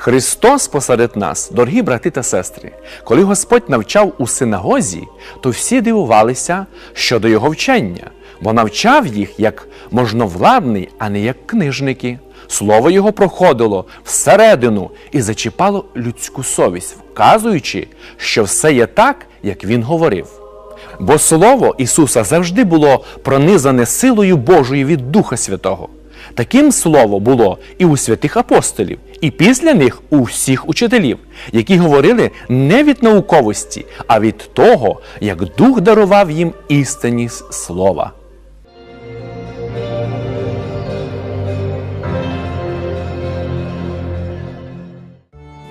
Христос посеред нас, дорогі брати та сестри, коли Господь навчав у синагозі, то всі дивувалися щодо його вчення, бо навчав їх як можновладний, а не як книжники. Слово його проходило всередину і зачіпало людську совість, вказуючи, що все є так, як він говорив. Бо слово Ісуса завжди було пронизане силою Божою від Духа Святого. Таким слово було і у святих апостолів, і після них у всіх учителів, які говорили не від науковості, а від того, як Дух дарував їм істинність слова.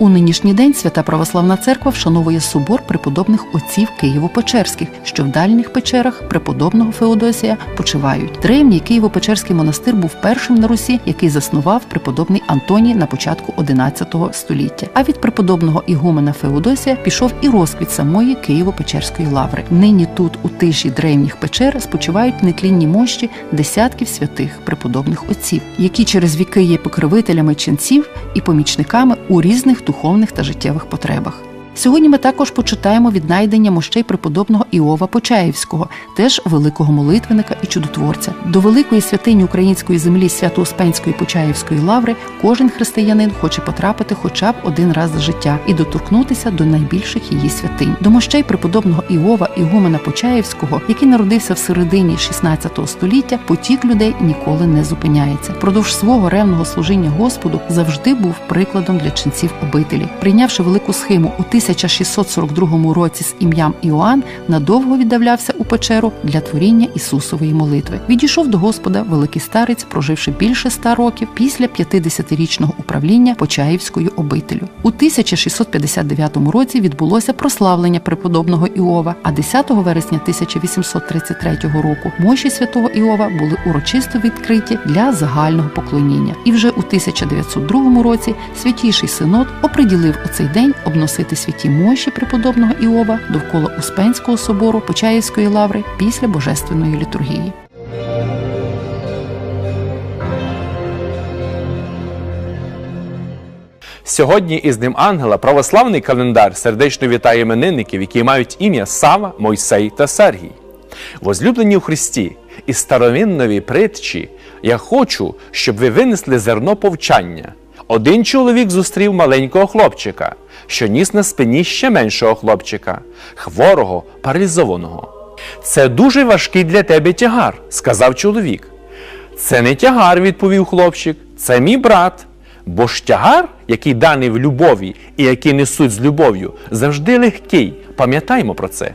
У нинішній день Свята Православна Церква вшановує собор преподобних отців Києво-Печерських, що в дальніх печерах преподобного Феодосія почивають. Древній Києво-Печерський монастир був першим на Русі, який заснував преподобний Антоній на початку XI століття. А від преподобного ігумена Феодосія пішов і розквіт самої Києво-Печерської лаври. Нині тут, у тиші древніх печер, спочивають нетлінні мощі десятків святих преподобних отців, які через віки є покровителями ченців і помічниками у різних духовних та життєвих потребах. Сьогодні ми також почитаємо віднайдення мощей преподобного Іова Почаївського, теж великого молитвенника і чудотворця. До великої святині української землі Свято-Успенської Почаївської лаври кожен християнин хоче потрапити хоча б один раз за життя і доторкнутися до найбільших її святинь. До мощей преподобного Іова Ігумена Почаївського, який народився в середині 16 століття, потік людей ніколи не зупиняється. Продовж свого ревного служіння Господу завжди був прикладом для ченців обителі, прийнявши велику схему у 1642 році з ім'ям Іоанн надовго віддавлявся у печеру для творіння Ісусової молитви. Відійшов до Господа великий старець, проживши більше ста років після 50-річного управління Почаївською обителю. У 1659 році відбулося прославлення преподобного Іова. А 10 вересня 1833 року мощі святого Іова були урочисто відкриті для загального поклоніння. І вже у 1902 році святіший синод оприділив у цей день обносити святі мощі преподобного Іова довкола Успенського собору Почаївської лаври після божественної літургії. Сьогодні із Днем Ангела православний календар сердечно вітає іменинників, які мають ім'я Сава, Мойсей та Сергій. Возлюблені у Христі із старовинної притчі я хочу, щоб ви винесли зерно повчання. Один чоловік зустрів маленького хлопчика, що ніс на спині ще меншого хлопчика, хворого, паралізованого. Це дуже важкий для тебе тягар, сказав чоловік. Це не тягар, відповів хлопчик, це мій брат. Бо ж тягар, який даний в любові і який несуть з любов'ю, завжди легкий. Пам'ятаймо про це.